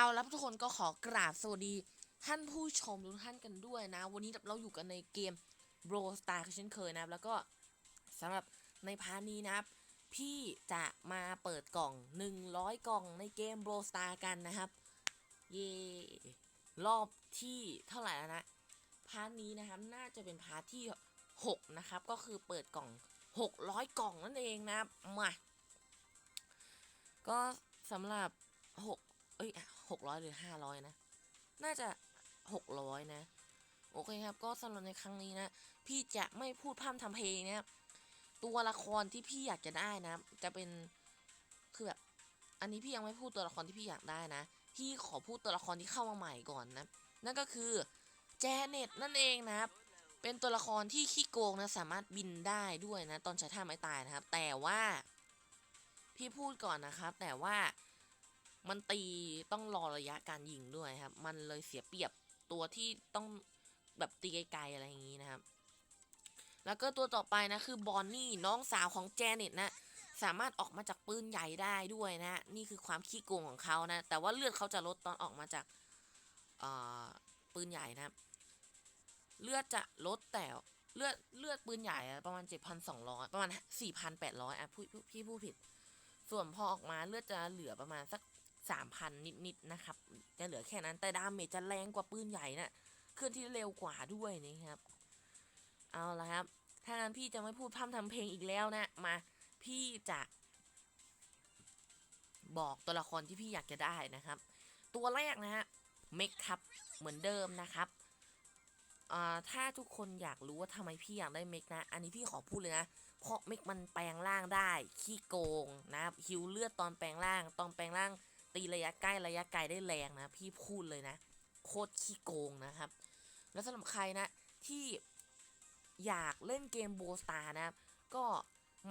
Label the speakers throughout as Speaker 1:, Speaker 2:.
Speaker 1: เอาแล้วทุกคนก็ขอกราบสวัสดีท่านผู้ชมทุกท่านกันด้วยนะ วันนี้เราอยู่กันในเกม b r o Star เช่นเคยนะครับ แล้วก็สำหรับในพาร์ทนี้นะครับ พี่จะมาเปิดกล่อง 100 กล่องในเกม b r o Star กันนะครับ เย่รอบที่เท่าไหร่แล้วนะ พาร์ทนี้นะครับน่าจะเป็นพาร์ทที่ 6 นะครับ ก็คือเปิดกล่อง 600 กล่องนั่นเองนะครับมาก็สำหรับ 6 เอ้ย หกร้อยหรือห้าร้อยนะ น่าจะหกร้อยนะ โอเคครับ ก็สำหรับในครั้งนี้นะ พี่จะไม่พูดพร่ำทำเพลงนะครับ ตัวละครที่พี่อยากจะได้นะ จะเป็น คือแบบ อันนี้พี่ยังไม่พูดตัวละครที่พี่อยากได้นะ พี่ขอพูดตัวละครที่เข้ามาใหม่ก่อนนะ นั่นก็คือแจเน็ตนั่นเองนะครับเป็นตัวละครที่ขี้โกงนะสามารถบินได้ด้วยนะ ตอนใช้ท่าไม้ตายนะครับ แต่ว่า พี่พูดก่อนนะครับ แต่ว่า มันตีต้องรอระยะการยิงด้วยครับ มันเลยเสียเปรียบตัวที่ต้องแบบตีไกลๆอะไรอย่างนี้นะครับ แล้วก็ตัวต่อไปนะคือบอนนี่น้องสาวของแจเน็ตนะ สามารถออกมาจากปืนใหญ่ได้ด้วยนะ นี่คือความขี้โกงของเขานะ แต่ว่าเลือดเขาจะลดตอนออกมาจากปืนใหญ่นะเลือดจะลดแต่เลือดเลือดปืนใหญ่ประมาณ 7,200 ประมาณ 4,800 อะพูดพูดพี่พูดผิด ส่วนพอออกมาเลือดจะเหลือประมาณสัก 3,000 นิดๆนะครับ จะเหลือแค่นั้นแต่ดาเมจจะแรงกว่าปืนใหญ่นะเคลื่อนที่เร็วกว่าด้วยนะครับ เอาละครับ ถ้างั้นพี่จะไม่พูดพร่ำทำเพลงอีกแล้วนะ มา พี่จะบอกตัวละครที่พี่อยากจะได้นะครับ ตัวแรกนะฮะเมคครับเหมือนเดิมนะครับอ่าถ้าทุกคนอยากรู้ว่าทำไมพี่อยากได้เมคนะ อันนี้พี่ขอพูดเลยนะ เพราะเมคมันแปลงร่างได้ ขี้โกงนะครับฮิวเลือดตอนแปลงร่าง ตอนแปลงร่าง ตีระยะใกล้ระยะไกลได้แรงนะ พี่พูดเลยนะ โคตรขี้โกงนะครับ แล้วสำหรับใครนะที่อยากเล่นเกมโบสตาร์นะครับ ก็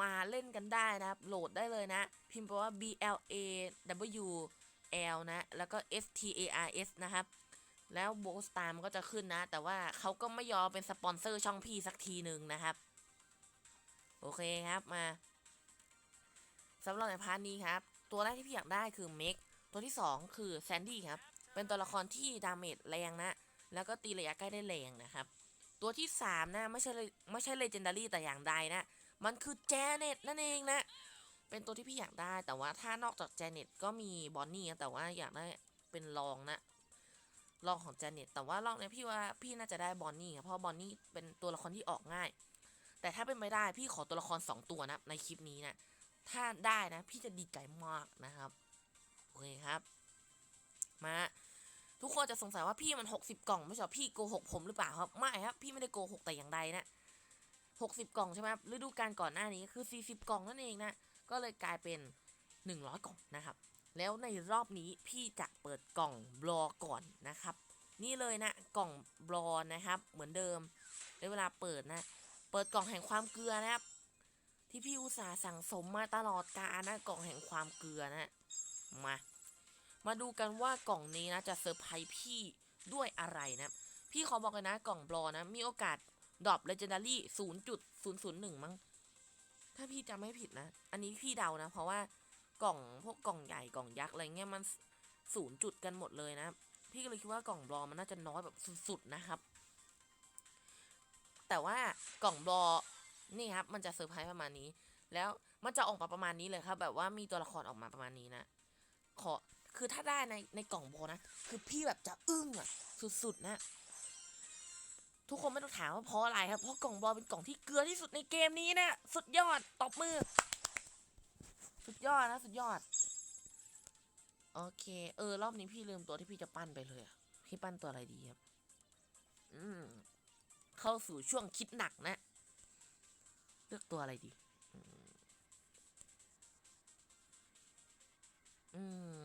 Speaker 1: มาเล่นกันได้นะครับ โหลดได้เลยนะ พิมพ์ไปว่า B L A W L นะ แล้วก็ S T A R S นะครับ แล้วโบสตาร์มันก็จะขึ้นนะ แต่ว่าเขาก็ไม่ยอมเป็นสปอนเซอร์ช่องพี่สักทีหนึ่งนะครับ โอเคครับมาสำหรับในพาร์ทนี้ครับ ตัวแรกที่พี่อยากได้คือเมก ตัวที่ 2 คือแซนดี้ครับ เป็นตัวละครที่ดาเมจแรงนะ แล้วก็ตีระยะใกล้ได้แรงนะครับ ตัวที่ 3 นะ ไม่ใช่ไม่ใช่เลเจนดารี่แต่อย่างใดนะ มันคือแจเน็ตนั่นเองนะ เป็นตัวที่พี่อยากได้ แต่ว่าถ้านอกจากแจเน็ตก็มีบอนนี่แต่ว่าอยากได้เป็นรองนะรองของแจเน็ต แต่ว่ารอบนี้พี่ว่าพี่น่าจะได้บอนนี่ครับเพราะบอนนี่เป็นตัวละครที่ออกง่าย แต่ถ้าเป็นไม่ได้พี่ขอตัวละคร 2 ตัวนะในคลิปนี้นะ ถ้าได้นะ พี่จะดีใจมากนะครับ อเคครับ มาทุกคนจะสงสัยว่าพี่มัน 60 กล่อง ไม่ใช่พี่โกหกผมหรือเปล่าครับ ไม่ครับ พี่ไม่ได้โกหกแต่อย่างใดนะ60 กล่องใช่ไหมฤดูกาลก่อนหน้านี้คือ 40 กล่องนั่นเองนะ ก็เลยกลายเป็น 100 กล่องนะครับ แล้วในรอบนี้พี่จะเปิดกล่องบลอก่อนนะครับ นี่เลยนะกล่องบลอนะครับ เหมือนเดิมในเวลาเปิดนะ เปิดกล่องแห่งความเกลือนะครับ ที่พี่อุตส่าห์สั่งสมมาตลอดกาลนะกล่องแห่งความเกลือนะ มา มาดูกันว่ากล่องนี้นะจะเซอร์ไพรส์พี่ด้วยอะไรนะ พี่ขอบอกเลยนะกล่องบลอนะ มีโอกาสดรอปเลเจนดารี่ศูนย์จุดศูนย์ศูนย์หนึ่งมั้ง ถ้าพี่จำไม่ผิดนะ อันนี้พี่เดานะ เพราะว่ากล่องพวกกล่องใหญ่กล่องยักษ์อะไรเงี้ยมันศูนย์จุดกันหมดเลยนะ พี่ก็เลยคิดว่ากล่องบลอมันน่าจะน้อยแบบสุดๆนะครับ แต่ว่ากล่องบลอนี่ครับ มันจะเซอร์ไพรส์ประมาณนี้ แล้วมันจะออกมาประมาณนี้เลยครับ แบบว่ามีตัวละครออกมาประมาณนี้นะ ขอคือถ้าได้ในในกล่องโบนะ คือพี่แบบจะอึ้งอะสุดๆนะ ทุกคนไม่ต้องถามว่าเพราะอะไรครับ เพราะกล่องบอเป็นกล่องที่เกลือที่สุดในเกมนี้นะ สุดยอดตบมือ สุดยอดนะ สุดยอด โอเค เออ รอบนี้พี่ลืมตัวที่พี่จะปั้นไปเลยอะพี่ปั้นตัวอะไรดีครับ อืม เข้าสู่ช่วงคิดหนักนะ เลือกตัวอะไรดี อืม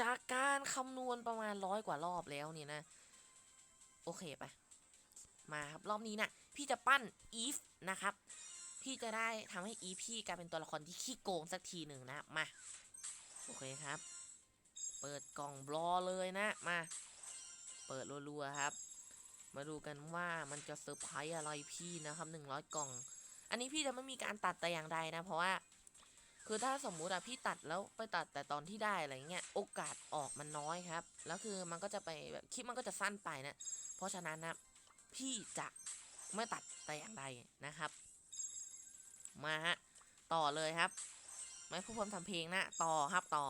Speaker 1: จากการคำนวณประมาณร้อยกว่ารอบแล้วเนี่ยนะ โอเคไป มาครับรอบนี้นะพี่จะปั้นอีฟนะครับ พี่จะได้ทำให้อีฟพี่กลายเป็นตัวละครที่ขี้โกงสักทีหนึ่งนะมา โอเคครับ เปิดกล่องบลอเลยนะมา เปิดรัวๆครับ มาดูกันว่ามันจะเซอร์ไพรส์อะไรพี่นะครับหนึ่งร้อยกล่อง อันนี้พี่จะไม่มีการตัดแต่อย่างใดนะ เพราะว่า คือถ้าสมมุติอะพี่ตัดแล้วไปตัดแต่ตอนที่ได้อะไรเงี้ยโอกาสออกมันน้อยครับ แล้วคือมันก็จะไปแบบคลิปมันก็จะสั้นไปนะ เพราะฉะนั้นนะพี่จะไม่ตัดแต่อย่างใดนะครับ มาฮะต่อเลยครับ ไม่ผู้พรมทำเพลงนะต่อครับต่อ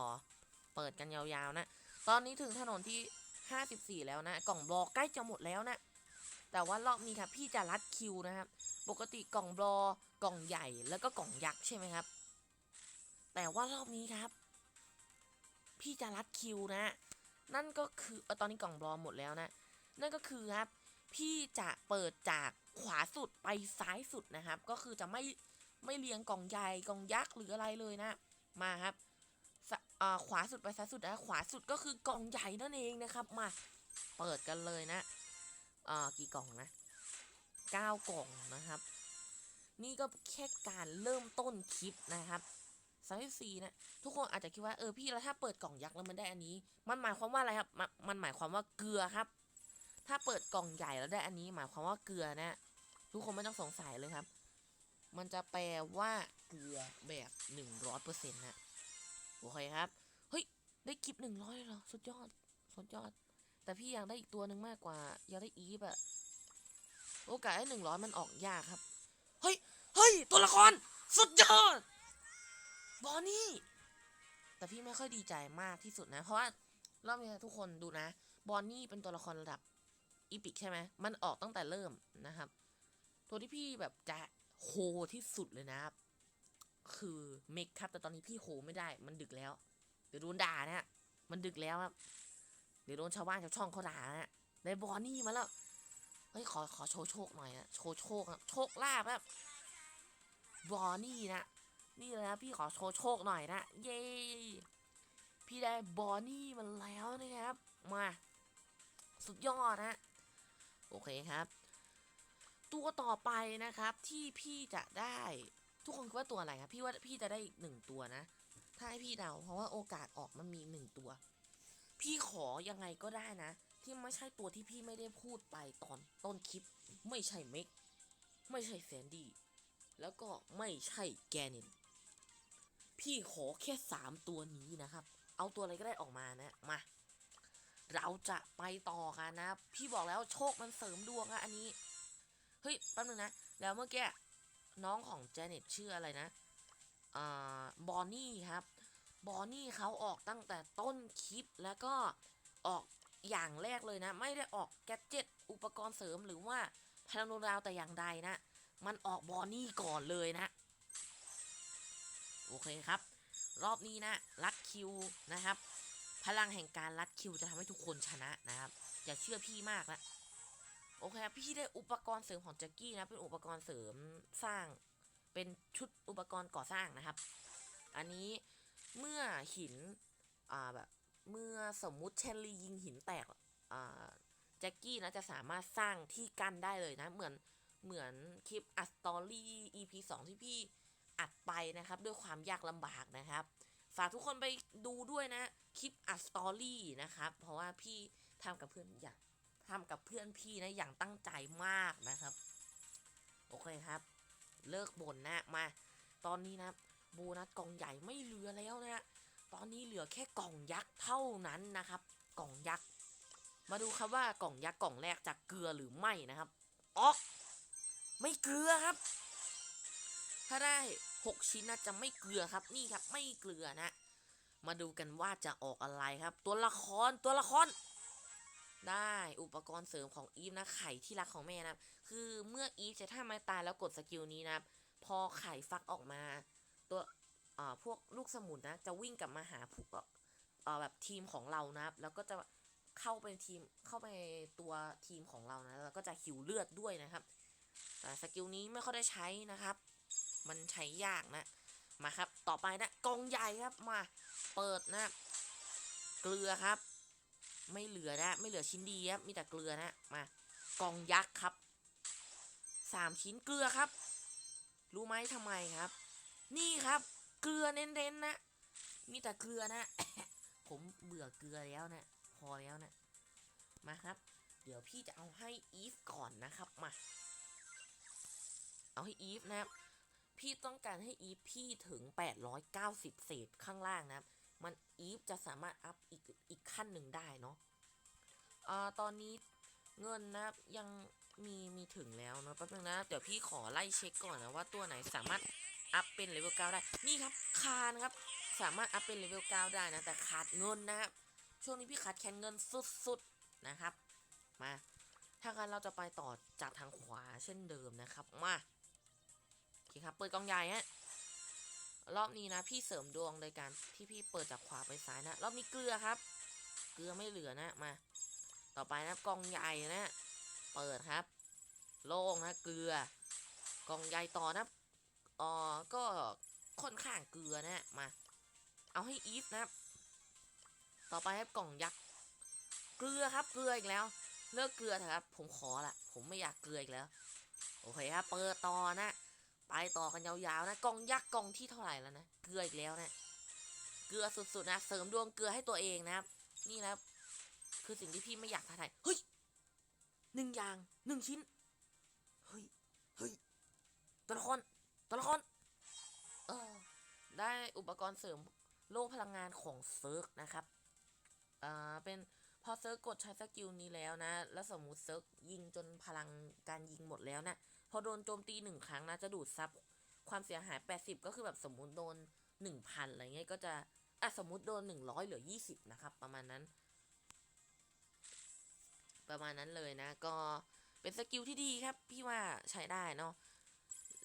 Speaker 1: เปิดกันยาวๆนะ ตอนนี้ถึงถนนที่ 54 แล้วนะ กล่องบล็อกใกล้จะหมดแล้วนะ แต่ว่ารอบนี้ครับพี่จะรัดคิวนะครับ ปกติกล่องบลอกล่องใหญ่แล้วก็กล่องยักษ์ใช่ไหมครับ แต่ว่ารอบนี้ครับ พี่จะรัดคิวนะ นั่นก็คืออตอนนี้กล่องบลอหมดแล้วนะ นั่นก็คือครับ พี่จะเปิดจากขวาสุดไปซ้ายสุดนะครับ ก็คือจะไม่ไม่เรียงกล่องใหญ่กล่องยักษ์หรืออะไรเลยนะ มาครับสอขวาสุดไปซ้ายสุดนะขวาสุดก็คือกล่องใหญ่นั่นเองนะครับ มาเปิดกันเลยนะอ่ากี่กล่องนะเก้ากล่องนะครับ นี่ก็แค่การเริ่มต้นคลิปนะครับ สามสี่นะทุกคนอาจจะคิดว่าเออพี่แล้วถ้าเปิดกล่องยักษ์แล้วมันได้อันนี้ มันหมายความว่าอะไรครับมันมันหมายความว่าเกลือครับ ถ้าเปิดกล่องใหญ่แล้วได้อันนี้ หมายความว่าเกลือนะ ทุกคนไม่ต้องสงสัยเลยครับ มันจะแปลว่าเกลือแบบหนึ่งร้อยเปอร์เซ็นต์นะโอเคครับ เฮ้ย ได้คลิปหนึ่งร้อยเหรอ สุดยอด สุดยอด แต่พี่อยากได้อีกตัวหนึ่งมากกว่า อยากได้อีฟอะโอกาสให้หนึ่งร้อยมันออกยากครับ เฮ้ย เฮ้ย ตัวละคร สุดยอด บอนนี่ แต่พี่ไม่ค่อยดีใจมากที่สุดนะ เพราะว่ารอบนี้ทุกคนดูนะ บอนนี่เป็นตัวละครระดับอีพิกใช่ไหมมันออกตั้งแต่เริ่มนะครับ ตัวที่พี่แบบจะโฮที่สุดเลยนะครับ คือเมกครับแต่ตอนนี้พี่โฮไม่ได้ มันดึกแล้ว เดี๋ยวโดนด่านะมันดึกแล้วครับ เดี๋ยวโดนชาวบ้านชาวช่องเขาด่านะได้บอนนี่มาแล้ว เฮ้ยขอขอโชว์โชคหน่อยนะโชว์โชคโชคลาภครับบอนนี่นะ นี่เลยนะพี่ขอโชว์โชคหน่อยนะ เย้พี่ได้บอนนี่มันแล้วนะครับ มา สุดยอดนะ โอเคครับ ตัวต่อไปนะครับที่พี่จะได้ ทุกคนคิดว่าตัวอะไรครับ พี่ว่าพี่จะได้อีกหนึ่งตัวนะ ถ้าให้พี่เดาเพราะว่าโอกาสออกมันมีหนึ่งตัว พี่ขอยังไงก็ได้นะ ที่ไม่ใช่ตัวที่พี่ไม่ได้พูดไปตอนต้นคลิป ไม่ใช่เมกไม่ใช่แซนดี้แล้วก็ไม่ใช่แกนิน พี่ขอแค่สามตัวนี้นะครับ เอาตัวอะไรก็ได้ออกมานะมา เราจะไปต่อกันนะ พี่บอกแล้วโชคมันเสริมดวงอะอันนี้ เฮ้ยแป๊บนึงนะ แล้วเมื่อกี้น้องของเจเน็ตชื่ออะไรนะอ่าบอนนี่ครับบอนนี่เขาออกตั้งแต่ต้นคลิปแล้วก็ออกอย่างแรกเลยนะ ไม่ได้ออกแกจ็ตอุปกรณ์เสริมหรือว่าพลังดวงดาวแต่อย่างใดนะ มันออกบอนนี่ก่อนเลยนะ โอเคครับ รอบนี้นะรัดคิวนะครับ พลังแห่งการรัดคิวจะทำให้ทุกคนชนะนะครับ อย่าเชื่อพี่มากนะโอเคครับพี่ได้อุปกรณ์เสริมของแจ็กกี้นะเป็นอุปกรณ์เสริมสร้าง เป็นชุดอุปกรณ์ก่อสร้างนะครับ อันนี้เมื่อหินอ่าแบบเมื่อสมมุติเชนลียิงหินแตกอ่าแจ็กกี้นะจะสามารถสร้างที่กั้นได้เลยนะ เหมือนเหมือนคลิปอัสตอรี่ EP 2 ที่พี่ อัดไปนะครับ ด้วยความยากลำบากนะครับ ฝากทุกคนไปดูด้วยนะ คลิปอัดสตอรี่นะครับ เพราะว่าพี่ทำกับเพื่อนอย่ากทำกับเพื่อนพี่นะอย่างตั้งใจมากนะครับ โอเคครับ เลิกบ่นนะมา ตอนนี้นะโบนัสกล่องใหญ่ไม่เหลือแล้วนะตอนนี้เหลือแค่กล่องยักษ์เท่านั้นนะครับ กล่องยักษ์มาดูครับว่ากล่องยักษ์กล่องแรกจะเกลือหรือไม่นะครับอ๋อไม่เกลือครับ ถ้าได้ 6 ชิ้นนะจะไม่เกลือครับนี่ครับไม่เกลือนะ มาดูกันว่าจะออกอะไรครับ ตัวละครตัวละคร ได้อุปกรณ์เสริมของอีฟนะไข่ที่รักของแม่นะคือเมื่ออีฟจะท่าไม้ตายแล้วกดสกิลนี้นะครับพอไข่ฟักออกมา ตัวอ่าพวกลูกสมุนนะ จะวิ่งกลับมาหาพวกเอ่อแบบทีมของเรานะแล้วก็จะเข้าไปทีมเข้าไปตัวทีมของเรานะแล้วก็จะหิวเลือดด้วยนะครับแต่สกิลนี้ไม่ค่อยได้ใช้นะครับ มันใช้ยากนะ มาครับ ต่อไปนะกองใหญ่ครับมา เปิดนะ เกลือครับ ไม่เหลือนะ ไม่เหลือชิ้นดีครับ มีแต่เกลือนะ มากองยักษ์ครับสามชิ้นเกลือครับ รู้ไหมทำไมครับ นี่ครับ เกลือเน้นๆนะ มีแต่เกลือนะ ผมเบื่อเกลือแล้วนะ พอแล้วนะ มาครับ เดี๋ยวพี่จะเอาให้อีฟก่อนนะครับ มา เอาให้อีฟนะครับ พี่ต้องการให้อีฟพี่ถึง 890 เศษข้างล่างนะมันอีฟจะสามารถอัพอีกอีกขั้นหนึ่งได้เนาะอ่าตอนนี้เงินนะยังมีมีถึงแล้วเนอะแป๊บนึงนะ เดี๋ยวพี่ขอไล่เช็คก่อนนะว่าตัวไหนสามารถอัพเป็นเลเวล9ได้ นี่ครับคานครับ สามารถอัพเป็นเลเวล9ได้นะ แต่ขาดเงินนะครับ ช่วงนี้พี่ขาดแคลนเงินสุดๆนะครับ มา ถ้างั้นเราจะไปต่อจากทางขวาเช่นเดิมนะครับ มา เคครับ เปิดกล่องใหญ่ฮะ รอบนี้นะ พี่เสริมดวงโดยการที่พี่เปิดจากขวาไปซ้ายนะ รอบนี้เกลือครับ เกลือไม่เหลือนะ มา ต่อไปนะกล่องใหญ่นะ เปิดครับ โล่งนะ เกลือกล่องใหญ่ต่อนะอ๋อก็ค่อนข้างเกลือนะมา เอาให้อีฟนะครับ ต่อไปครับกล่องยักษ์ เกลือครับ เกลืออีกแล้ว เลิกเกลือเถอะครับ ผมขอละ ผมไม่อยากเกลืออีกแล้ว โอเคครับ เปิดต่อนะ ไปต่อกันยาวๆนะกองยักษ์กองที่เท่าไหร่แล้วนะเกลืออีกแล้วนะเกลือสุดๆนะเสริมดวงเกลือให้ตัวเองนะครับ นี่นะคือสิ่งที่พี่ไม่อยากท้าทายเฮ้ยหนึ่งอย่างหนึ่งชิ้นเฮ้ยเฮ้ยตัวละครตัวละครเออได้อุปกรณ์เสริมโล่พลังงานของเซิร์กนะครับอ่าเป็นพอเซิร์กกดใช้สกิลนี้แล้วนะ แล้วสมมุติเซิร์กยิงจนพลังการยิงหมดแล้วนะ พอโดนโจมตีหนึ่งครั้งนะจะดูดซับความเสียหาย 80 ก็คือแบบสมมุติโดน 1,000 อะไรเงี้ยก็จะอะสมมุติโดน 100เหลือ 20 นะครับ ประมาณนั้น ประมาณนั้นเลยนะ ก็เป็นสกิลที่ดีครับ พี่ว่าใช้ได้เนาะ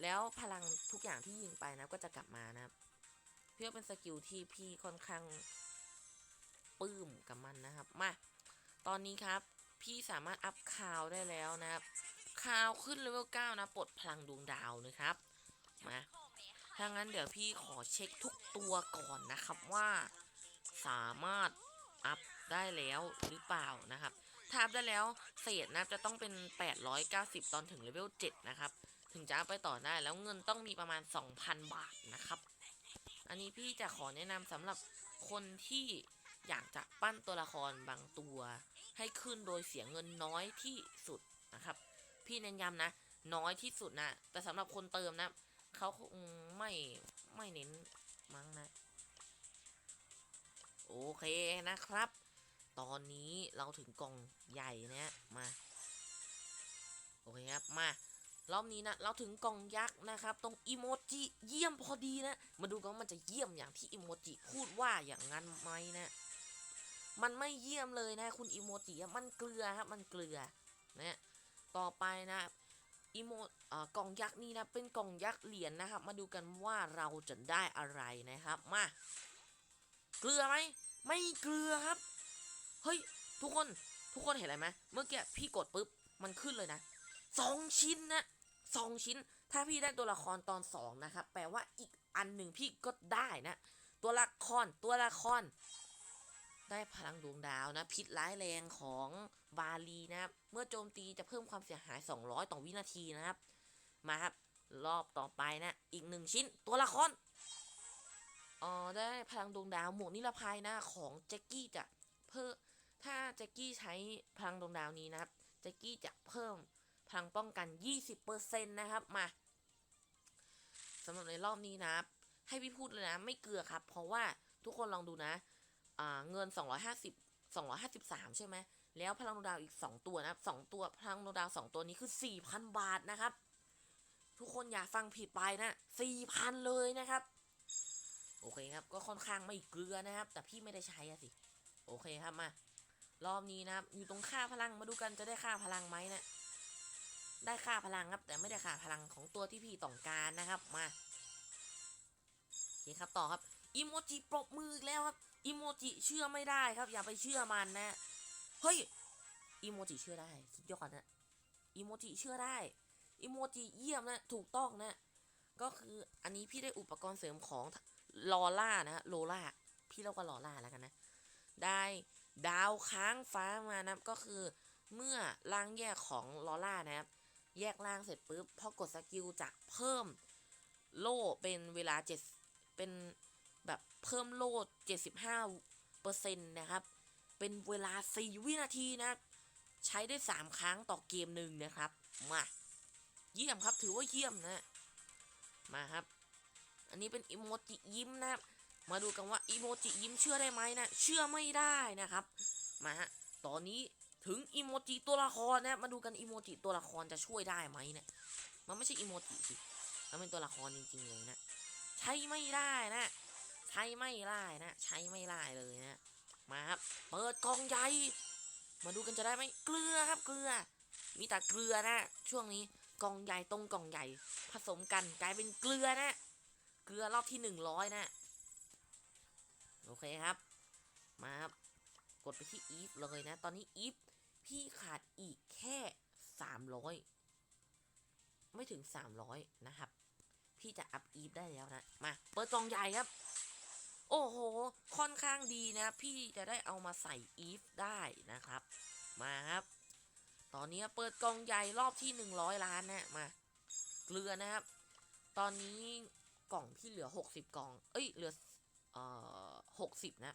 Speaker 1: แล้วพลังทุกอย่างที่ยิงไปนะก็จะกลับมานะครับพี่ว่าเป็นสกิลที่พี่ค่อนข้างปลื้มกับมันนะครับมาตอนนี้ครับ พี่สามารถอัพคาวได้แล้วนะครับ คาวขึ้นเลเวล9นะปลดพลังดวงดาวนะครับมาถ้างั้นเดี๋ยวพี่ขอเช็คทุกตัวก่อนนะครับว่าสามารถอัพได้แล้วหรือเปล่านะครับ ถ้าอัพได้แล้วเศษนะจะต้องเป็น 890 ตอนถึงเลเวล7นะครับ ถึงจะอัพไปต่อได้แล้วเงินต้องมีประมาณ 2,000 บาทนะครับ อันนี้พี่จะขอแนะนำสำหรับคนที่อยากจะปั้นตัวละครบางตัว ให้ขึ้นโดยเสียเงินน้อยที่สุดนะครับ พี่เน้นย้ำนะ น้อยที่สุดนะ แต่สำหรับคนเติมนะเขาคงไม่ไม่เน้นมั้งนะ โอเคนะครับ ตอนนี้เราถึงกล่องใหญ่เนี่ยมา โอเคครับ มารอบนี้นะ เราถึงกล่องยักษ์นะครับ ตรงอีโมจิเยี่ยมพอดีนะ มาดูกันว่ามันจะเยี่ยมอย่างที่อีโมจิพูดว่าอย่างนั้นไหมนะ มันไม่เยี่ยมเลยนะ คุณอีโมจิมันเกลือครับ มันเกลือนะ ต่อไปนะอีโม่กล่องยักษ์นี่นะเป็นกล่องยักษ์เหรียญนะครับ มาดูกันว่าเราจะได้อะไรนะครับมาเกลือไหมไม่เกลือครับเฮ้ยทุกคนทุกคนเห็นอะไรไหมเมื่อกี้พี่กดปุ๊บมันขึ้นเลยนะสองชิ้นนะสองชิ้น ถ้าพี่ได้ตัวละครตอนสองนะครับแปลว่าอีกอันหนึ่งพี่ก็ได้นะ ตัวละครตัวละคร ได้พลังดวงดาวนะ พิษร้ายแรงของ บาลีนะครับ เมื่อโจมตีจะเพิ่มความเสียหาย 200 ต่อวินาทีนะครับ มาครับ รอบต่อไปนะ อีกหนึ่งชิ้น ตัวละครอ๋อได้พลังดวงดาวหมวกนิรภัยนะของแจ็กกี้จะเพิ่ม ถ้าแจ็กกี้ใช้พลังดวงดาวนี้นะครับ แจ็กกี้จะเพิ่มพลังป้องกัน 20%นะครับ มาสำหรับในรอบนี้นะครับ ให้พี่พูดเลยนะ ไม่เกลือครับ เพราะว่าทุกคนลองดูนะอ่าเงิน 250 253 ใช่ไหม แล้วพลังดวงดาวอีก 2 ตัวนะครับ2ตัวพลังดวงดาว2ตัวนี้คือ4,000 บาทนะครับ ทุกคนอย่าฟังผิดไปนะ4,000เลยนะครับ โอเคครับ ก็ค่อนข้างไม่เกลือนะครับ แต่พี่ไม่ได้ใช้อะสิ โอเคครับมารอบนี้นะครับ อยู่ตรงค่าพลังมาดูกันจะได้ค่าพลังไหมนะได้ค่าพลังครับ แต่ไม่ได้ค่าพลังของตัวที่พี่ต้องการนะครับมาโอเคครับต่อครับอีโมจิปรบมืออีกแล้วครับอีโมจิเชื่อไม่ได้ครับ อย่าไปเชื่อมันนะ เฮ้ยอีโมจิเชื่อได้สุดยอดนะอีโมจิเชื่อได้อีโมจิเยี่ยมนะถูกต้องนะ ก็คืออันนี้พี่ได้อุปกรณ์เสริมของลอล่านะโลล่าพี่เรียกว่าลอล่าแล้วกันนะ ได้ดาวค้างฟ้ามานะก็คือเมื่อร่างแยกของลอล่านะครับ แยกล่างเสร็จปุ๊บพอกดสกิลจะเพิ่มโล่เป็นเวลาเจ็ดเป็นแบบเพิ่มโล่เจ็ดสิบห้าเปอร์เซ็นต์นะครับ เป็นเวลาสี่วินาทีนะใช้ได้สามครั้งต่อเกมหนึ่งนะครับ มา เยี่ยมครับถือว่าเยี่ยมนะ มาครับ อันนี้เป็นอีโมจิยิ้มนะครับ มาดูกันว่าอีโมจิยิ้มเชื่อได้ไหมนะ เชื่อไม่ได้นะครับ มาฮะตอนนี้ถึงอีโมจิตัวละครนะ มาดูกันอีโมจิตัวละครจะช่วยได้ไหมเนี่ยมันไม่ใช่อีโมจิสิมันเป็นตัวละครจริงๆเลยนะ ใช้ไม่ได้นะ ใช้ไม่ได้นะ ใช้ไม่ได้เลยนะ มาครับ เปิดกองใหญ่ มาดูกันจะได้ไหมเกลือครับเกลือ มีแต่เกลือนะ ช่วงนี้กองใหญ่ตรงกองใหญ่ ผสมกันกลายเป็นเกลือนะ เกลือรอบที่หนึ่งร้อยนะ โอเคครับ มาครับ กดไปที่อีฟเลยนะ ตอนนี้อีฟพี่ขาดอีกแค่สามร้อยไม่ถึงสามร้อยนะครับ พี่จะอัพอีฟได้แล้วนะ มา เปิดกองใหญ่ครับ โอ้โห ค่อนข้างดีนะพี่จะได้เอามาใส่อีฟได้นะครับ มาครับ ตอนนี้เปิดกล่องใหญ่รอบที่หนึ่งร้อยล้านนะมา เกลือนะครับ ตอนนี้กล่องที่เหลือหกสิบกล่อง เอ้ยเหลือเอ่อหกสิบนะ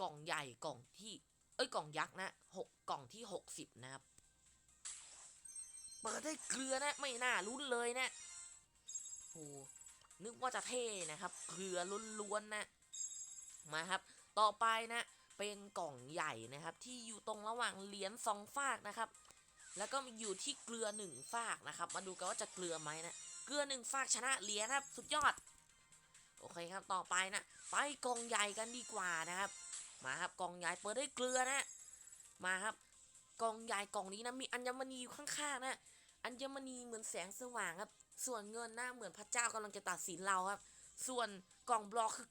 Speaker 1: กล่องใหญ่กล่องที่ เอ้ยกล่องยักษ์นะหกกล่องที่หกสิบนะครับ เปิดได้เกลือนะไม่น่าลุ้นเลยนะโอ้นึกว่าจะเท่นะครับ เกลือล้วนๆนะ มาครับ ต่อไปนะเป็นกล่องใหญ่นะครับที่อยู่ตรงระหว่างเหรียญสองฝากนะครับ แล้วก็อยู่ที่เกลือหนึ่งฝากนะครับ มาดูกันว่าจะเกลือไหมนะเกลือหนึ่งฝากชนะเหรียญครับ สุดยอด โอเคครับต่อไปนะไปกล่องใหญ่กันดีกว่านะครับ มาครับกล่องใหญ่เปิดได้เกลือนะมาครับกล่องใหญ่กล่องนี้นะมีอัญมณีอยู่ข้างๆนะอัญมณีเหมือนแสงสว่างครับ ส่วนเงินนะเหมือนพระเจ้ากำลังจะตัดสินเราครับ ส่วนกล่องบล็อกคือ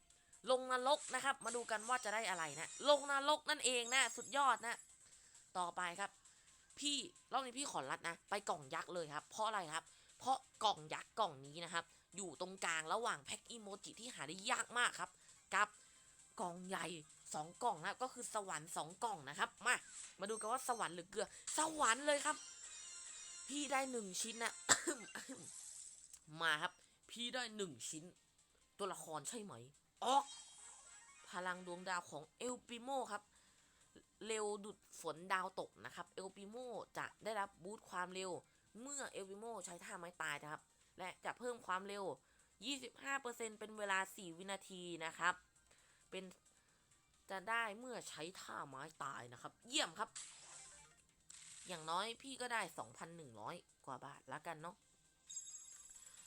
Speaker 1: ลงนรกนะครับ มาดูกันว่าจะได้อะไรนะ ลงนรกนั่นเองนะ สุดยอดนะ ต่อไปครับ พี่รอบนี้พี่ขอรัดนะ ไปกล่องยักษ์เลยครับ เพราะอะไรครับ เพราะกล่องยักษ์กล่องนี้นะครับ อยู่ตรงกลางระหว่างแพ็คอีโมจิที่หาได้ยากมากครับ กับกล่องใหญ่สองกล่องนะก็คือสวรรค์สองกล่องนะครับ มา มาดูกันว่าสวรรค์หรือเกลือ สวรรค์เลยครับ พี่ได้หนึ่งชิ้นนะ มาครับ พี่ได้หนึ่งชิ้น ตัวละครใช่ไหม ออก พลังดวงดาวของเอลปิโมครับ เร็วดุดฝนดาวตกนะครับ เอลปิโมจะได้รับบูตความเร็ว เมื่อเอลปิโมใช้ท่าไม้ตายนะครับ และจะเพิ่มความเร็ว 25%เป็นเวลา 4 วินาทีนะครับ เป็นจะได้เมื่อใช้ท่าไม้ตายนะครับ เยี่ยมครับ อย่างน้อยพี่ก็ได้ 2,100 กว่าบาทแล้วกันเนาะ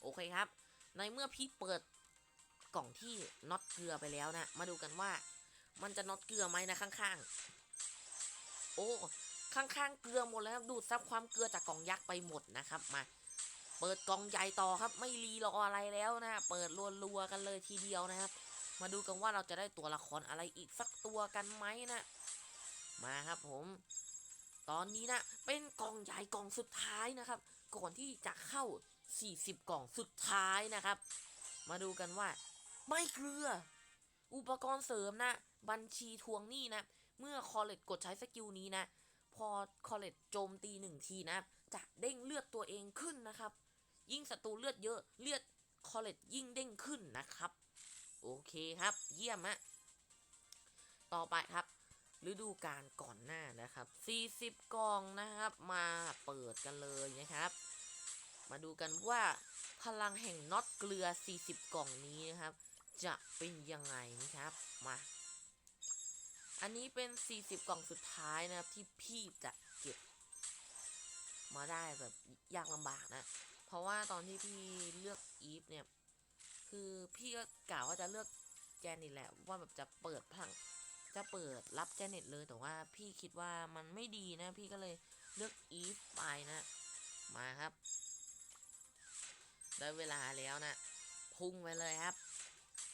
Speaker 1: โอเคครับ ในเมื่อพี่เปิด กล่องที่น็อตเกลือไปแล้วนะ มาดูกันว่า มันจะน็อตเกลือไหมนะข้างๆ โอ้ ข้างๆ เกลือหมดแล้วครับดูดซับความเกลือจากกล่องยักษ์ไปหมดนะครับ มา เปิดกล่องใหญ่ต่อครับ ไม่รีรออะไรแล้วนะ เปิดรัวๆกันเลยทีเดียวนะครับ มาดูกันว่าเราจะได้ตัวละครอะไรอีกสักตัวกันไหมนะ มาครับผม ตอนนี้นะ เป็นกล่องใหญ่กล่องสุดท้ายนะครับ ก่อนที่จะเข้า 40 กล่องสุดท้ายนะครับ มาดูกันว่า ไม่เกลือ อุปกรณ์เสริมนะ บัญชีทวงหนี้นะ เมื่อคอเลตกดใช้สกิลนี้นะ พอคอเลตโจมตีหนึ่งทีนะ จะเด้งเลือดตัวเองขึ้นนะครับ ยิ่งศัตรูเลือดเยอะเลือดคอเลตยิ่งเด้งขึ้นนะครับ โอเคครับ เยี่ยมฮะต่อไปครับฤดูกาลก่อนหน้านะครับ 40กล่องนะครับ มาเปิดกันเลยนะครับ มาดูกันว่าพลังแห่งน็อตเกลือ 40 กล่องนี้นะครับ จะเป็นยังไงนะครับ มา อันนี้เป็น 40 กล่องสุดท้ายนะครับ ที่พี่จะเก็บ มาได้แบบยากลำบากนะ เพราะว่าตอนที่พี่เลือกอีฟเนี่ย คือพี่ก็กล่าวว่าจะเลือกแจนิตแหละว่าแบบจะเปิดพลังจะเปิดรับแจเน็ตเลยแต่ว่าพี่คิดว่ามันไม่ดีนะ พี่ก็เลยเลือกอีฟไปนะ มาครับ ได้เวลาแล้วนะ พุ่งไปเลยครับ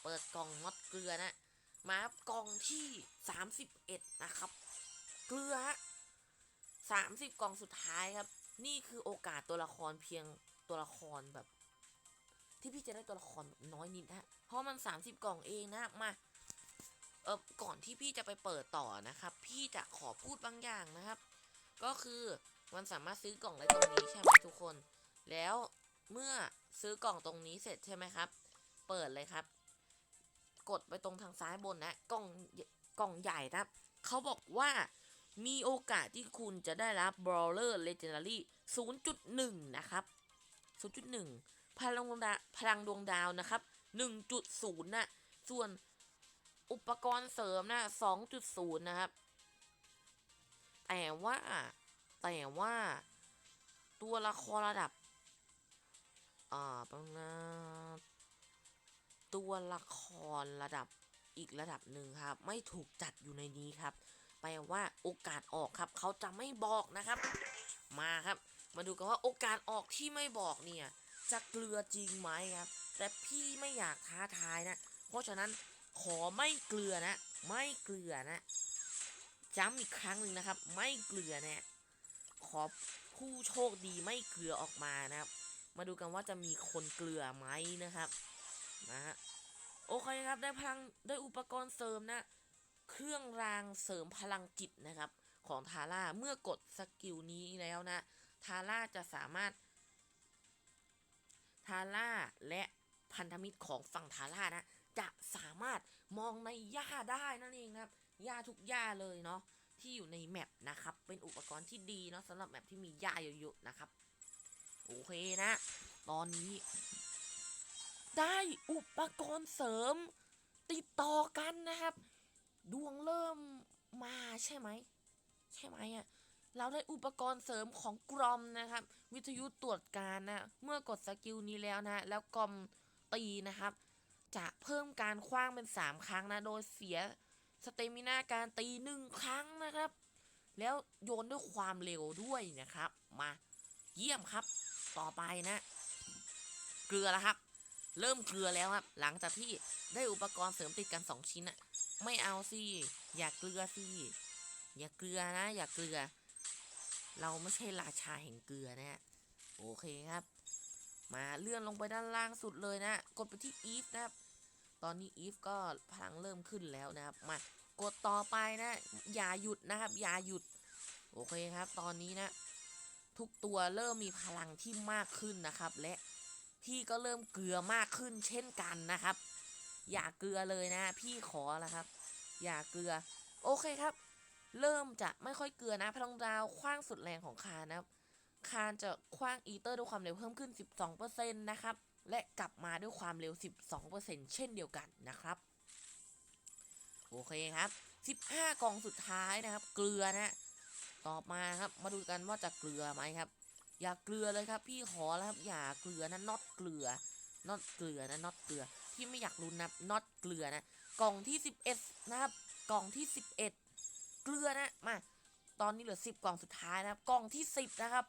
Speaker 1: เปิดกล่องน็อตเกลือนะมาครับกล่องที่31นะครับ เกลือฮะ30กล่องสุดท้ายครับ นี่คือโอกาสตัวละครเพียงตัวละครแบบ ที่พี่จะได้ตัวละครน้อยนิดนะเพราะมัน30กล่องเองนะมาเออก่อนที่พี่จะไปเปิดต่อนะครับ พี่จะขอพูดบางอย่างนะครับ ก็คือมันสามารถซื้อกล่องได้ตรงนี้ใช่ไหมทุกคน แล้วเมื่อซื้อกล่องตรงนี้เสร็จใช่ไหมครับ เปิดเลยครับ กดไปตรงทางซ้ายบนนะกล่องกล่องใหญ่นะเขาบอกว่ามีโอกาสที่คุณจะได้รับ Brawler Legendary 0.1 นะครับ 0.1 พลังดวงดาวพลังดวงดาวนะครับ 1.0 นะ ส่วนอุปกรณ์เสริมนะ 2.0 นะครับ แต่ว่า แต่ว่า ตัวละครระดับ อ่าป๊บนึงนะ ตัวละครระดับอีกระดับหนึ่งครับ ไม่ถูกจัดอยู่ในนี้ครับแปลว่าโอกาสออกครับ เขาจะไม่บอกนะครับ มาครับ มาดูกันว่าโอกาสออกที่ไม่บอกเนี่ยจะเกลือจริงไหมครับ แต่พี่ไม่อยากท้าทายนะ เพราะฉะนั้นขอไม่เกลือนะ ไม่เกลือนะย้ำอีกครั้งหนึ่งนะครับ ไม่เกลือนะขอผู้โชคดีไม่เกลือออกมานะครับ มาดูกันว่าจะมีคนเกลือไหมนะครับ นะฮะโอเคครับได้พลังได้อุปกรณ์เสริมนะ เครื่องรางเสริมพลังจิตนะครับ ของทาร่าเมื่อกดสกิลนี้แล้วนะ ทาร่าจะสามารถ ทาร่าและพันธมิตรของฝั่งทาร่านะ จะสามารถมองในหญ้าได้นั่นเองนะครับหญ้าทุกหญ้าเลยเนาะที่อยู่ในแมปนะครับ เป็นอุปกรณ์ที่ดีเนาะสำหรับแมปที่มีหญ้าเยอะๆนะครับ โอเคนะ ตอนนี้ ได้อุปกรณ์เสริม ติดต่อกันนะครับ ดวงเริ่มมาใช่ไหมใช่ไหมอะ่ะเราได้อุปกรณ์เสริมของกรอมนะครับ วิทยุตรวจการนะเมื่อกดสกิลนี้แล้วนะ แล้วกรอมตีนะครับ จะเพิ่มการคว้างเป็น 3 ครั้งนะ โดยเสียสเตมินาการตีหนึ่งครั้งนะครับ แล้วโยนด้วยความเร็วด้วยนะครับ มาเยี่ยมครับ ต่อไปนะ เกลือแล้วครับ เริ่มเกลือแล้วครับ หลังจากที่ได้อุปกรณ์เสริมติดกัน 2 ชิ้นอะไม่เอาสิอย่าเกลือสิอย่าเกลือนะ อย่าเกลือ เราไม่ใช่ราชาแห่งเกลือนะโอเคครับ มาเลื่อนลงไปด้านล่างสุดเลยนะ กดไปที่ if นะครับ ตอนนี้ if ก็พลังเริ่มขึ้นแล้วนะครับ มากดต่อไปนะ อย่าหยุดนะครับ อย่าหยุด โอเคครับ ตอนนี้นะ ทุกตัวเริ่มมีพลังที่มากขึ้นนะครับ และ พี่ก็เริ่มเกลือมากขึ้นเช่นกันนะครับ อย่าเกลือเลยนะ พี่ขอล้วครับ อย่าเกลือ โอเคครับ เริ่มจะไม่ค่อยเกลือนะพลังดาวคว้างสุดแรงของคานนะครับ คานจะคว้างอีเตอร์ด้วยความเร็วเพิ่มขึ้น 12%นะครับ และกลับมาด้วยความเร็ว 12%เช่นเดียวกันนะครับ โอเคครับ 15 กล่องสุดท้ายนะครับ เกลือนะ ต่อมาครับ มาดูกันว่าจะเกลือไหมครับ อย่าเกลือเลยครับ พี่ขอแล้วครับอย่าเกลือนะน็อตเกลือน็อตเกลือนะน็อตเกลือพี่ไม่อยากรู้นะน็อตเกลือนะกล่องที่ 11 นะครับ กล่องที่ 11 เกลือนะมาตอนนี้เหลือ 10 กล่องสุดท้ายนะครับ กล่องที่ 10 นะครับ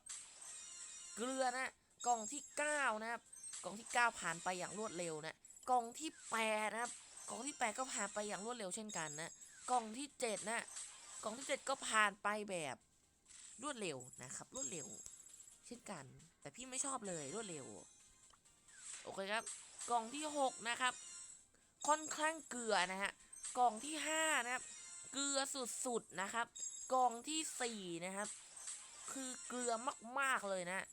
Speaker 1: เกลือนะกล่องที่ 9 นะครับ กล่องที่ 9 ผ่านไปอย่างรวดเร็วนะกล่องที่8นะครับกล่องที่ 8 ก็ผ่านไปอย่างรวดเร็วเช่นกันนะกล่องที่ 7 นะกล่องที่ 7 ก็ผ่านไปแบบรวดเร็วนะครับ รวดเร็ว เช่นกัน แต่พี่ไม่ชอบเลยรวดเร็ว โอเคครับ กล่องที่ 6 นะครับ ค่อนข้างเกลือนะฮะ กล่องที่ 5 นะครับ เกลือสุดๆนะครับ กล่องที่ 4 นะครับ คือเกลือมากๆเลยนะ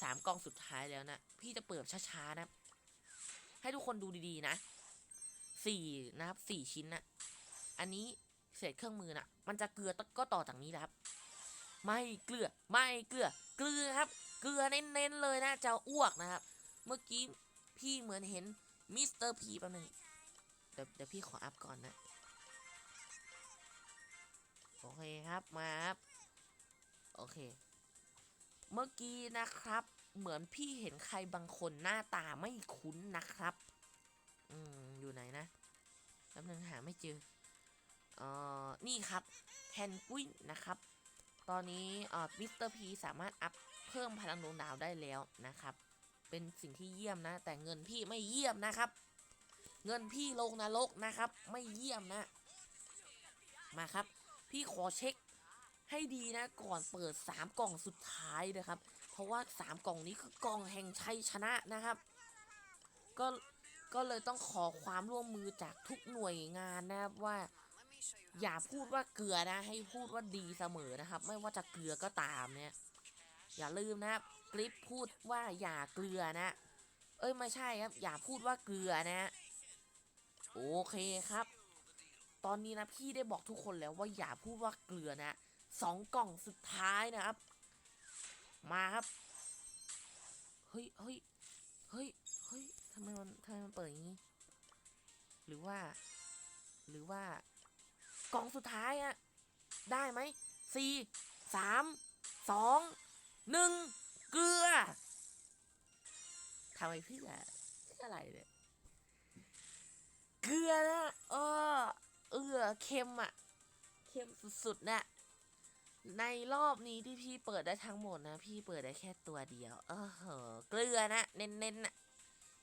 Speaker 1: สามกล่องสุดท้ายแล้วนะ พี่จะเปิดช้าๆนะครับให้ทุกคนดูดีๆนะสี่นะครับสี่ชิ้นนะอันนี้เศษเครื่องมือนะมันจะเกลือก็ต่อจากนี้นะครับ ไม่เกลือไม่เกลือ เกลือครับ เกลือเน้นๆเลยนะจะอ้วกนะครับ เมื่อกี้พี่เหมือนเห็นมิสเตอร์พีแป๊บนึงเดี๋ยวเดี๋ยวพี่ขออัพก่อนนะ โอเคครับมาครับ โอเค เมื่อกี้นะครับ เหมือนพี่เห็นใครบางคนหน้าตาไม่คุ้นนะครับ อืม อยู่ไหนนะแป๊บนึงหาไม่เจอเอ่อนี่ครับแพนกวินนะครับ ตอนนี้อ่อมิสเตอร์พีสามารถอัพเพิ่มพลังดวงดาวได้แล้วนะครับ เป็นสิ่งที่เยี่ยมนะ แต่เงินพี่ไม่เยี่ยมนะครับ เงินพี่ลงนรกนะครับ ไม่เยี่ยมนะ มาครับ พี่ขอเช็คให้ดีนะ ก่อนเปิด 3 กล่องสุดท้ายนะครับ เพราะว่า 3 กล่องนี้คือกล่องแห่งชัยชนะนะครับ ก็ก็เลยต้องขอความร่วมมือจากทุกหน่วยงานนะครับว่า อย่าพูดว่าเกลือนะ ให้พูดว่าดีเสมอนะครับ ไม่ว่าจะเกลือก็ตามเนี่ย อย่าลืมนะครับคลิปพูดว่าอย่าเกลือนะ เอ้ยไม่ใช่ครับ อย่าพูดว่าเกลือนะ โอเคครับ ตอนนี้นะพี่ได้บอกทุกคนแล้วว่าอย่าพูดว่าเกลือนะสองกล่องสุดท้ายนะครับ มาครับเฮ้ยเฮ้ยเฮ้ยเฮ้ยทำไมมันทำไมมันเปิดอย่างนี้ หรือว่า หรือว่า กล่องสุดท้ายอะได้ไหมสี่สามสองหนึ่งเกลือทำไมเพื่ออะไรเนี่ยเกลือนะเออเออเค็มอะเค็มสุดๆนะในรอบนี้ที่พี่เปิดได้ทั้งหมดนะ พี่เปิดได้แค่ตัวเดียว เออเหอเกลือนะเน้นๆนะ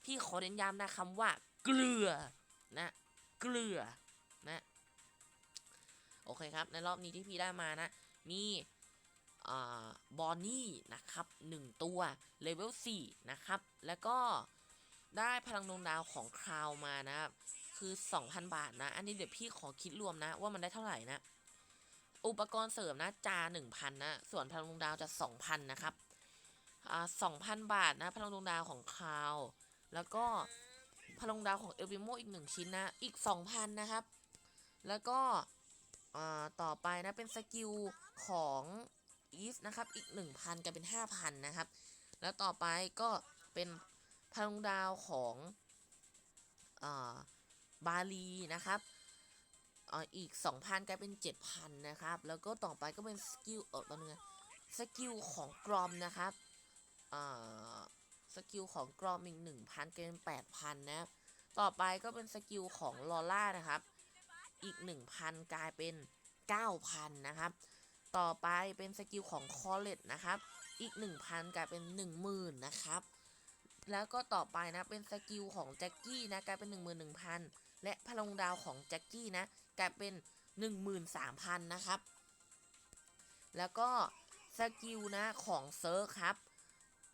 Speaker 1: พี่ขอเน้นย้ำนะคำว่า เกลือนะ เกลือนะ โอเคครับ ในรอบนี้ที่พี่ได้มานะ มีบอนนี่นะครับหนึ่งตัว เลเวล 4 นะครับ แล้วก็ได้พลังดวงดาวของคราวมานะครับ คือ 2,000 บาทนะ อันนี้เดี๋ยวพี่ขอคิดรวมนะ ว่ามันได้เท่าไหร่นะ อุปกรณ์เสริมนะจา1,000 นะ ส่วนพลังดวงดาวจะ 2,000 นะครับสอ่า2,000บาทนะ พลังดวงดาวของคราว แล้วก็พลังดวงดาวของเอลวิโมอีก 1 ชิ้นนะ อีก 2,000 นะครับ แล้วก็ ต่อไปนะเป็นสกิลของอีฟนะครับ อีก 1,000กลายเป็น 5,000 นะครับ แล้วต่อไปก็เป็นพลังดาวของอบาลีนะครับอ,อีก 2,000กลายเป็น 7,000 นะครับ แล้วก็ต่อไปก็เป็นสกิลเออตอนนึงสกิลของกรอมนะครับสกิลของกรอมอีก1,000กลายเป็น 8,000 นะ ต่อไปก็เป็นสกิลของลอล่านะครับ อีก 1,000 กลายเป็น 9,000 นะครับ ต่อไปเป็นสกิลของคอเลตนะครับ อีก 1,000 กลายเป็น 10,000 นะครับ แล้วก็ต่อไปนะเป็นสกิลของแจ็คกี้นะกลายเป็น 11,000 และพลังดาวของแจ็คกี้นะกลายเป็น 13,000 นะครับ แล้วก็สกิลนะของเซิร์ฟครับ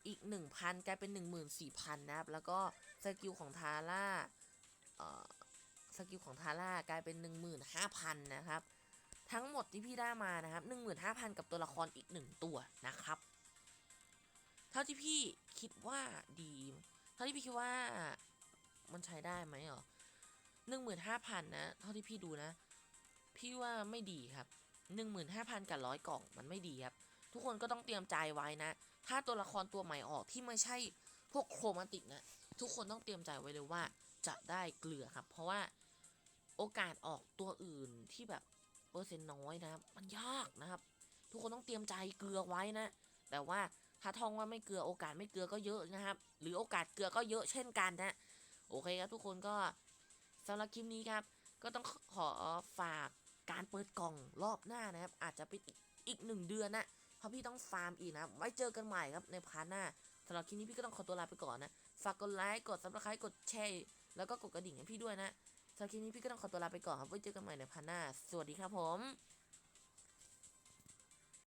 Speaker 1: อีก 1,000 กลายเป็น 14,000 นะครับ แล้วก็สกิลของทาร่าเอ่อ สกิลของทาร่ากลายเป็น 15,000 นะครับ ทั้งหมดที่พี่ได้มานะครับ 15,000 กับตัวละครอีก 1 ตัวนะครับ เท่าที่พี่คิดว่าดี เท่าที่พี่คิดว่ามันใช้ได้ไหมหรอหนึ่งหมื่นห้าพันนะ เท่าที่พี่ดูนะ พี่ว่าไม่ดีครับหนึ่งหมื่นห้าพันกับร้อยกล่องมันไม่ดีครับ ทุกคนก็ต้องเตรียมใจไว้นะ ถ้าตัวละครตัวใหม่ออกที่ไม่ใช่พวกโครมาติกนะ ทุกคนต้องเตรียมใจไว้เลยว่าจะได้เกลือครับ เพราะว่า โอกาสออกตัวอื่นที่แบบเปอร์เซ็นต์น้อยนะครับ มันยากนะครับ ทุกคนต้องเตรียมใจเกลือไว้นะ แต่ว่าถ้าท่องว่าไม่เกลือโอกาสไม่เกลือก็เยอะนะครับ หรือโอกาสเกลือก็เยอะเช่นกันนะโอเคครับทุกคนก็สำหรับคลิปนี้ครับ ก็ต้องขอฝากการเปิดกล่องรอบหน้านะครับ อาจจะเป็นอีกหนึ่งเดือนนะเพราะพี่ต้องฟาร์มอีกนะไว้เจอกันใหม่ครับในพาร์ทหน้าสำหรับคลิปนี้พี่ก็ต้องขอตัวลาไปก่อนนะ ฝากกดไลค์ กดซับสไครต์กดแชร์ แล้วก็กดกระดิ่งให้พี่ด้วยนะ สำหรับคลิปนี้พี่ก็ต้องขอตัวลาไปก่อนครับ ไว้เจอกันใหม่ในพาร์ทหน้า สวัสดีครับผม